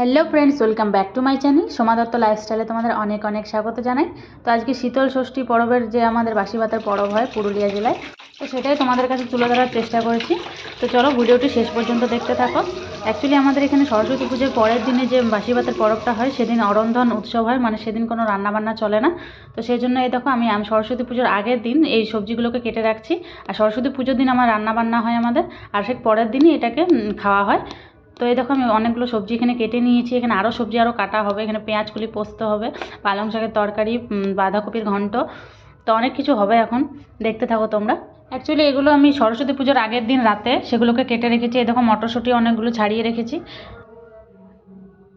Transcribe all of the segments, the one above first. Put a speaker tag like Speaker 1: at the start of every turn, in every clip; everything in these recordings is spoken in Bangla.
Speaker 1: Hello friends welcome back to my channel Soma Dutta লাইফস্টাইলে তোমাদের অনেক অনেক স্বাগত জানাই। তো আজকে শীতল ষষ্ঠী পরবের যে আমাদের বাসি ভাতের পরব হয় পুরুলিয়া জেলায়, তো সেটাই তোমাদের কাছে তুলে ধরার চেষ্টা করেছি। তো চলো ভিডিওটি শেষ পর্যন্ত দেখতে থাকো। অ্যাকচুয়ালি আমাদের এখানে সরস্বতী পুজোর পরের দিনে যে বাসি ভাতের পরবটা হয়, সেদিন অরন্ধন উৎসব হয় মানে সেদিন কোনো রান্নাবান্না চলে না। তো সেই জন্য এই দেখো আমি সরস্বতী পুজোর আগের দিন এই সবজিগুলোকে কেটে রাখছি। আর সরস্বতী পুজোর দিন আমার রান্নাবান্না হয় আমাদের। আর সে পরের দিনই এটাকে খাওয়া হয়। তো এই দেখো আমি অনেকগুলো সবজি এখানে কেটে নিয়েছি। এখানে আরও সবজি আরও কাটা হবে। এখানে পেঁয়াজগুলি পোস্ত হবে, পালং শাকের তরকারি বাঁধাকপির ঘন্ট। তো অনেক কিছু হবে এখন। দেখতে থাকো তোমরা। অ্যাকচুয়ালি এগুলো আমি সরস্বতী পুজোর আগের দিন রাতে সেগুলোকে কেটে রেখেছি। এই দেখো মটরশুঁটি অনেকগুলো ছাড়িয়ে রেখেছি।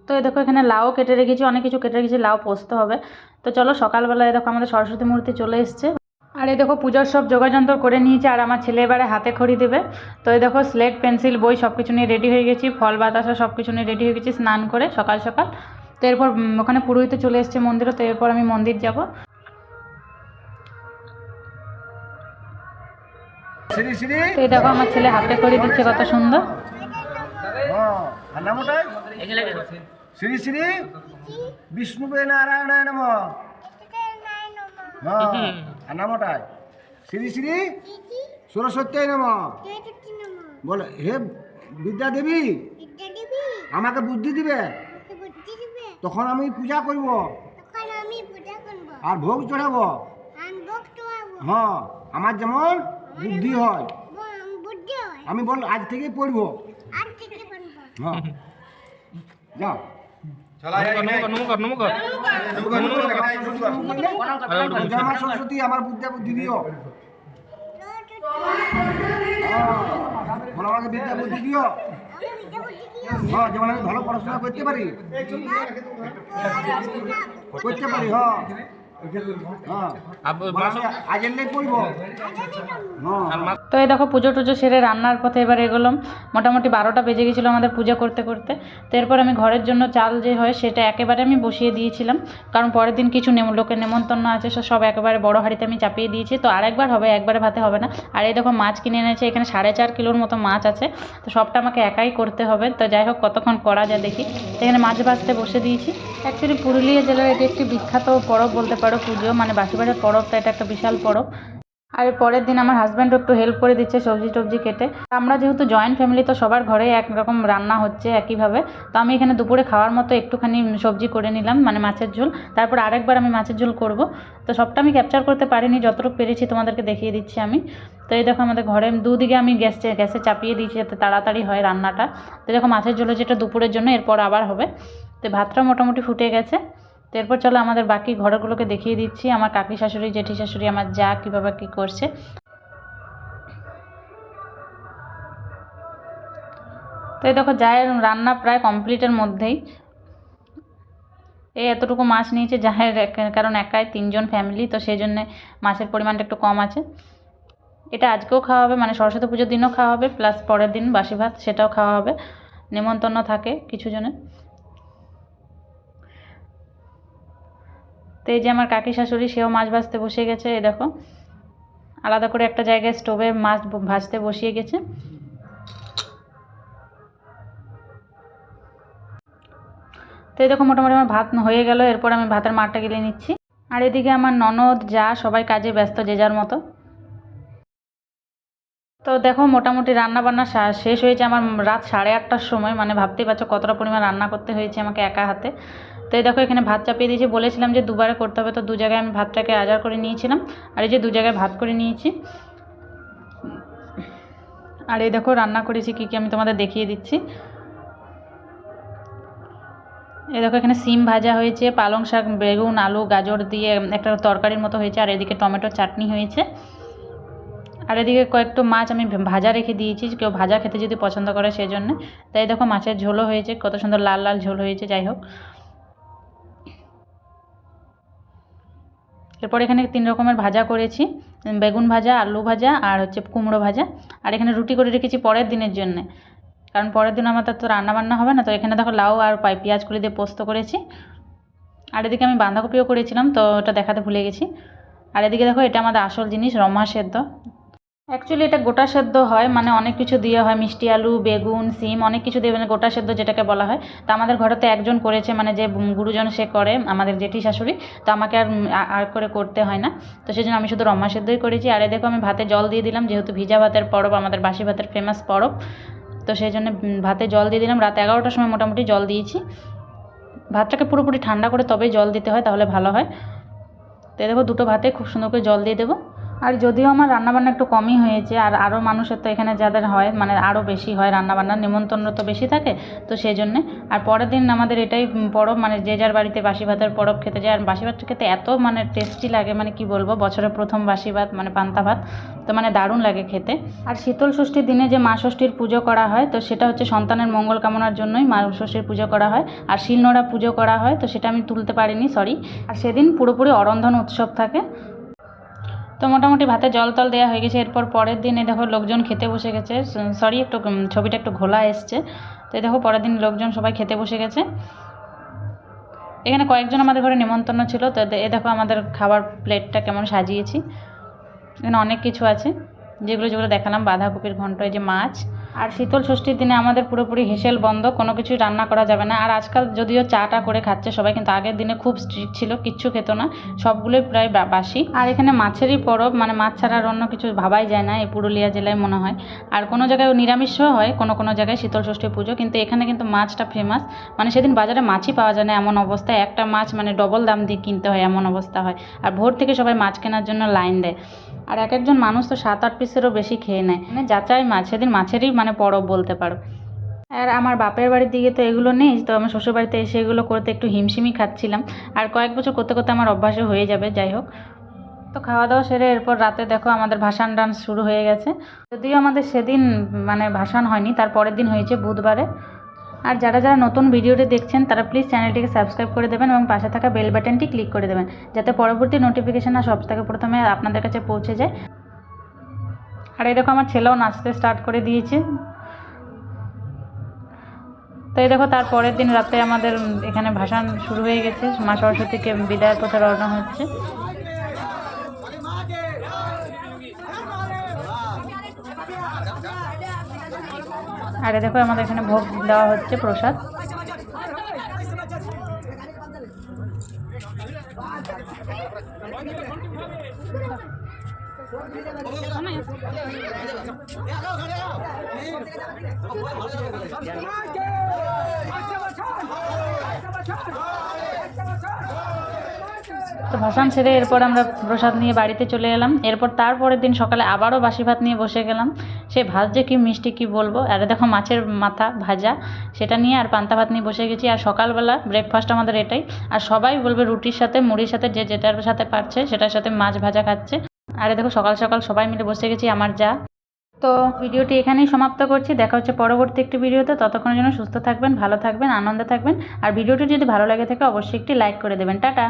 Speaker 1: তো এই দেখো এখানে লাউ কেটে রেখেছি, অনেক কিছু কেটে রেখেছি। লাউ পোস্ত হবে। তো চলো সকালবেলায় দেখো আমাদের সরস্বতী মূর্তি চলে এসছে। আর এই দেখো পুজোর সব যোগাযন্ত্র করে নিয়েছে আর আমার ছেলে এবারে হাতে খড়ি দেবে। তো এই দেখো স্লেট পেন্সিল বই সব কিছু নিয়ে রেডি হয়ে গেছি ফল বাতাসা সব কিছু নিয়ে রেডি হয়ে গেছি স্নান করে সকাল সকাল। তো এরপর ওখানে পুরোহিতে চলে এসছে মন্দিরে তো এরপর আমি মন্দির যাব।
Speaker 2: শ্রী শ্রী
Speaker 1: তো এই দেখো আমার ছেলে হাতে খড়ি দিচ্ছে কত সুন্দর।
Speaker 2: হ্যাঁ শ্রী শ্রী বিষ্ণুবে নারায়ণায় নম। হ্যাঁ। ঠান্ডামোটাই শ্রী শ্রী সরস্বতী নম। বলে হে বিদ্যা দেবী? আমাকে বুদ্ধি দিবে? তখন আমি পূজা করব। আর ভোগ চড়াবো। হ্যাঁ আমার যেমন বুদ্ধি হয়। আমি বল আজ থেকে পড়ব। হ্যাঁ। যাও। সরস্বতী আমার বুদ্ধি বুদ্ধি দিও। বলো আমাকে বিদ্যা বুদ্ধি দিও। হ্যাঁ যেমন আমি ভালো পড়াশোনা করতে পারি। করতে পারি হ্যাঁ।
Speaker 1: তো এই দেখো পুজো টুজো সেরে রান্নার পথে এবার এগোলাম। মোটামুটি বারোটা বেজে গেছিল আমাদের পুজো করতে করতে। তো এরপর আমি ঘরের জন্য চাল যে হয় সেটা একেবারে আমি বসিয়ে দিয়েছিলাম। কারণ পরের দিন কিছু নেম লোকের নেমন্তন্ন আছে সব একেবারে বড় হাঁড়িতে আমি চাপিয়ে দিয়েছি। তো আরেকবার হবে, একবারে ভাতে হবে না। আর এই দেখো মাছ কিনে এনেছে, এখানে সাড়ে চার কিলোর মতো মাছ আছে। তো সবটা আমাকে একাই করতে হবে। তো যাই হোক, কতক্ষণ করা যায় দেখি। এখানে মাছ ভাজতে বসে দিয়েছি। অ্যাকচুয়ালি পুরুলিয়া জেলার এটি একটি বিখ্যাত পরব বলতে পারো। পুজো মানে বাসিবাড়ির পরব তো এটা একটা বিশাল পরব। আর পরের দিন আমার হাজব্যান্ডও একটু হেল্প করে দিচ্ছে সবজি টবজি কেটে। আমরা যেহেতু জয়েন্ট ফ্যামিলি তো সবার ঘরে একরকম রান্না হচ্ছে একইভাবে। তো আমি এখানে দুপুরে খাওয়ার মতো একটুখানি সবজি করে নিলাম মানে মাছের ঝোল। তারপর আরেকবার আমি মাছের ঝোল করব। তো সবটা আমি ক্যাপচার করতে পারিনি, যতটুকু পেরেছি তোমাদেরকে দেখিয়ে দিচ্ছি আমি। তো এই দেখো আমাদের ঘরে দুদিকে আমি গ্যাস গ্যাসে চাপিয়ে দিয়েছি যাতে তাড়াতাড়ি হয় রান্নাটা। তো দেখো মাছের ঝোল যেটা দুপুরের জন্য, এরপর আবার হবে। তো ভাতটা মোটামুটি ফুটে গেছে। তো এরপর চলো আমাদের বাকি ঘরগুলোকে দেখিয়ে দিচ্ছি। আমার কাকি শাশুড়ি, জেঠি শাশুড়ি আমার যা, কীভাবে কী করছে। তো এই দেখো যায়ের রান্না প্রায় কমপ্লিটের মধ্যেই। এই এতটুকু মাছ নিয়েছে এক- কারণ একাই তিনজন ফ্যামিলি, তো সেই জন্যে মাছের পরিমাণটা একটু কম আছে। এটা আজকেও খাওয়া হবে মানে সরস্বতী পুজোর দিনও খাওয়া হবে, প্লাস পরের দিন বাসি ভাত, সেটাও খাওয়া হবে। নেমন্তন্ন থাকে কিছু জনের তো এই যে আমার কাকি শাশুড়ি, সেও মাছ ভাজতে বসে গেছে, এই দেখো। আলাদা করে একটা জায়গায় স্টোভে মাছ ভাজতে বসিয়ে গেছে। তো এই দেখো, মোটামুটি আমার ভাত হয়ে গেল, এরপর আমি ভাতের মারটা গেলে নিচ্ছি। আর এদিকে আমার ননদ, যা, সবাই কাজে ব্যস্ত যে যার মতো। তো দেখো, মোটামুটি রান্না বান্না শেষ হয়েছে আমার রাত সাড়ে আটটার সময় মানে ভাবতেই পারছ কতটা পরিমাণ রান্না করতে হয়েছে আমাকে একা হাতে। তো দেখো এখানে ভাত চাপিয়ে দিয়েছি। বলেছিলাম যে দুবারে করতে হবে, তো দু জায়গায় আমি ভাতটাকে আজার করে নিয়েছিলাম। আর এই যে দু জায়গায় ভাত করে নিয়েছি। আর এই দেখো রান্না করেছি, কী কী আমি তোমাদের দেখিয়ে দিচ্ছি। এই দেখো এখানে সিম ভাজা হয়েছে, পালং শাক, বেগুন, আলু, গাজর দিয়ে একটা তরকারির মতো হয়েছে, আর এদিকে টমেটো চাটনি হয়েছে। আর এদিকে কয়েকটা মাছ আমি ভাজা রেখে দিয়েছি, কেউ ভাজা খেতে যদি পছন্দ করে সেই জন্য তাই দেখো মাছের ঝোলও হয়েছে, কত সুন্দর লাল লাল ঝোল হয়েছে, যাই হোক। এরপর এখানে তিন রকমের ভাজা করেছি বেগুন ভাজা, আলু ভাজা আর হচ্ছে কুমড়ো ভাজা। আর এখানে রুটি করে রেখেছি পরের দিনের জন্য। কারণ পরের দিন আমার তো রান্না বান্না হবে না, তো এখানে দেখো লাউ আর পাই পেঁয়াজ কলি দিয়ে পোস্ত করেছি। আর এদিকে আমি বাঁধাকপিও করেছিলাম, তো ওটা দেখাতে ভুলে গেছি। আর এদিকে দেখো এটা আমাদের আসল জিনিস, রমা সেদ্ধ। অ্যাকচুয়ালি এটা গোটা সেদ্ধ হয় মানে অনেক কিছু দিয়ে হয়, মিষ্টি আলু, বেগুন, সিম, অনেক কিছু দিয়ে মানে গোটা সেদ্ধ যেটাকে বলা হয়। তো আমাদের ঘরে তো একজন করেছে মানে যে গুরুজন সে করে, আমাদের জেঠি শাশুড়ি। তো আমাকে আর আর করে করতে হয় না। তো সেই জন্য আমি শুধু রম্মা সেদ্ধই করেছি। আর এই দেখো, আমি ভাতে জল দিয়ে দিলাম, যেহেতু ভিজা ভাতের পরব, আমাদের বাসি ভাতের ফেমাস পরব। তো সেই জন্য ভাতে জল দিয়ে দিলাম। রাত এগারোটার সময় মোটামুটি জল দিয়েছি। ভাতটাকে পুরোপুরি ঠান্ডা করে তবেই জল দিতে হয়, তাহলে ভালো হয়। তো দেখো, দুটো ভাতে খুব সুন্দর করে জল দিয়ে দেবো। আর যদিও আমার রান্নাবান্না একটু কমই হয়েছে, আর আরও মানুষের তো এখানে যাদের হয় মানে আরও বেশি হয় রান্নাবান্না নিমন্ত্রণ তো বেশি থাকে, তো সেই জন্যে আর পরের দিন আমাদের এটাই পরব মানে যে যার বাড়িতে বাসি ভাতের পরব খেতে যায়, আর বাসি ভাতটা খেতে এত মানে টেস্টি লাগে মানে কি বলব বছরের প্রথম বাসি ভাত মানে পান্তা ভাত, তো মানে দারুণ লাগে খেতে। আর শীতল ষষ্ঠীর দিনে যে মা ষষ্ঠীর পুজো করা হয়, তো সেটা হচ্ছে সন্তানের মঙ্গল কামনার জন্যই মা ষষ্ঠীর পুজো করা হয়। আর শিলনোড়া পুজো করা হয়, তো সেটা আমি তুলতে পারিনি সরি আর সেদিন পুরোপুরি অরন্ধন উৎসব থাকে তো মোটামুটি ভাতে জল তল দেওয়া হয়ে গেছে। এরপর পরের দিন দেখো লোকজন খেতে বসে গেছে। সরি একটু ছবিটা একটু ঘোলা এসছে। তো দেখো পরের দিন লোকজন সবাই খেতে বসে গেছে। এখানে কয়েকজন আমাদের ঘরে নিমন্ত্রণ ছিল। তো এ দেখো আমাদের খাবার প্লেটটা কেমন সাজিয়েছি। এখানে অনেক কিছু আছে। যেগুলো যেগুলো দেখালাম। বাঁধাকপির ঘন্ট, এই যে মাছ। আর শীতল ষষ্ঠীর দিনে আমাদের পুরোপুরি হেসেল বন্ধ, কোনো কিছুই রান্না করা যাবে না। আর আজকাল যদিও চাটা করে খাচ্ছে সবাই, কিন্তু আগের দিনে খুব স্ট্রিক্ট ছিল, কিচ্ছু খেত না। সবগুলোই প্রায় বাসি। আর এখানে মাছেরই পরব মানে মাছ ছাড়া আর অন্য কিছু ভাবাই যায় না, এই পুরুলিয়া জেলায় মনে হয়। আর কোনো জায়গায় নিরামিষও হয়, কোনো কোনো জায়গায় শীতল ষষ্ঠী পুজো, কিন্তু এখানে কিন্তু মাছটা ফেমাস মানে সেদিন বাজারে মাছই পাওয়া যায় না এমন অবস্থায়। একটা মাছ মানে ডবল দাম দিয়ে কিনতে হয়, এমন অবস্থা হয়। আর ভোর থেকে সবাই মাছ কেনার জন্য লাইন দেয়। আর এক একজন মানুষ তো সাত আট পিসেরও বেশি খেয়ে নেয়। মানে যাচাই মাছ সেদিন মাছেরই মানে পরব বলতে পারো। আর আমার বাপের বাড়ির দিকে তো এগুলো নেই, তো আমার শ্বশুর বাড়িতে এসে এগুলো করতে একটু হিমশিমই খাচ্ছিলাম। আর কয়েক বছর করতে করতে আমার অভ্যাসে হয়ে যাবে, যাই হোক। তো খাওয়া দাওয়া সেরে এরপর রাতে দেখো আমাদের ভাসান ডান্স শুরু হয়ে গেছে। যদিও আমাদের সেদিন মানে ভাসান হয়নি, তার পরের দিন হয়েছে বুধবারে। আর যারা যারা নতুন ভিডিওটি দেখছেন, তারা প্লিজ চ্যানেলটিকে সাবস্ক্রাইব করে দেবেন এবং পাশে থাকা বেল বাটনটি ক্লিক করে দেবেন, যাতে পরবর্তী নোটিফিকেশান আর সব থেকে প্রথমে আপনাদের কাছে পৌঁছে যায়। আর এই দেখো আমার ছেলেও নাচতে স্টার্ট করে দিয়েছে। তো এই দেখো তার পরের দিন রাতে আমাদের এখানে ভাসান শুরু হয়ে গেছে। মা সরস্বতীকে বিদায়ের পথে রওনা হচ্ছে। এই দেখো আমাদের এখানে ভোগ দেওয়া হচ্ছে প্রসাদ তো ভাসান ছেড়ে এরপর আমরা প্রসাদ নিয়ে বাড়িতে চলে এলাম। এরপর তারপরের দিন সকালে আবারও বাসি ভাত নিয়ে বসে গেলাম। সে ভাত যে কি মিষ্টি কি বলব? আর দেখো মাছের মাথা ভাজা, সেটা নিয়ে আর পান্তা ভাত নিয়ে বসে গেছি। আর সকালবেলা ব্রেকফাস্ট আমাদের এটাই। আর সবাই বলবে রুটির সাথে, মুড়ির সাথে, যে যেটার সাথে পারছে, সেটার সাথে মাছ ভাজা খাচ্ছে। আরে দেখো সকাল সকাল সবাই মিলে বসে গেছি, আমার যা। তো ভিডিওটি এখানেই সমাপ্ত করছি। দেখা হচ্ছে পরবর্তী একটি ভিডিওতে। ততক্ষণের জন্য সুস্থ থাকবেন, ভালো থাকবেন, আনন্দে থাকবেন। আর ভিডিওটি যদি ভালো লাগে থাকে, অবশ্যই একটি লাইক করে দেবেন। টাটা!